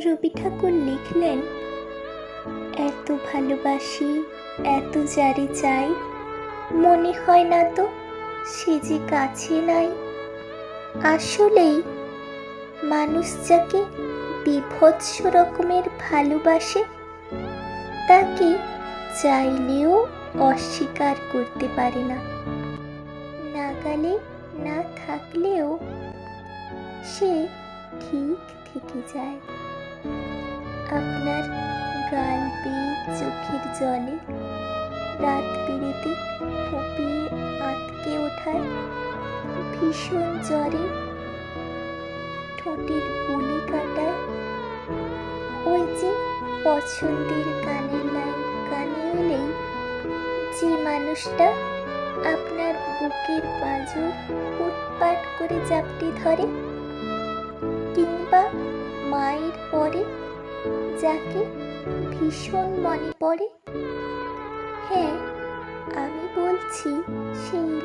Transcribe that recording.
রবি ঠাকুর লিখলেন, এত ভালোবাসি, এত জারি চাই, মনে হয় না তো সে যে কাছে নাই। আসলেই মানুষ যাকে বিভৎস রকমের ভালোবাসে, তাকে চাইলেও অস্বীকার করতে পারে না। নাগালে না থাকলেও সে ঠিক থেকে যায়। আপনার গাল বেয়ে চোখের জলে রাত পেরিতে ফুপিয়ে আটকে ওঠায় ভীষণ জ্বরে ঠোঁটের বুলি কাটায় ওই যে পছন্দের গানের লাইন কানে এলেই যে মানুষটা আপনার বুকের পাঁজর ফুটপাট করে জাপটে ধরে কিংবা মায়ের পরে যাকে ভীষণ মনে পড়ে। হ্যাঁ আমি বলছি সেই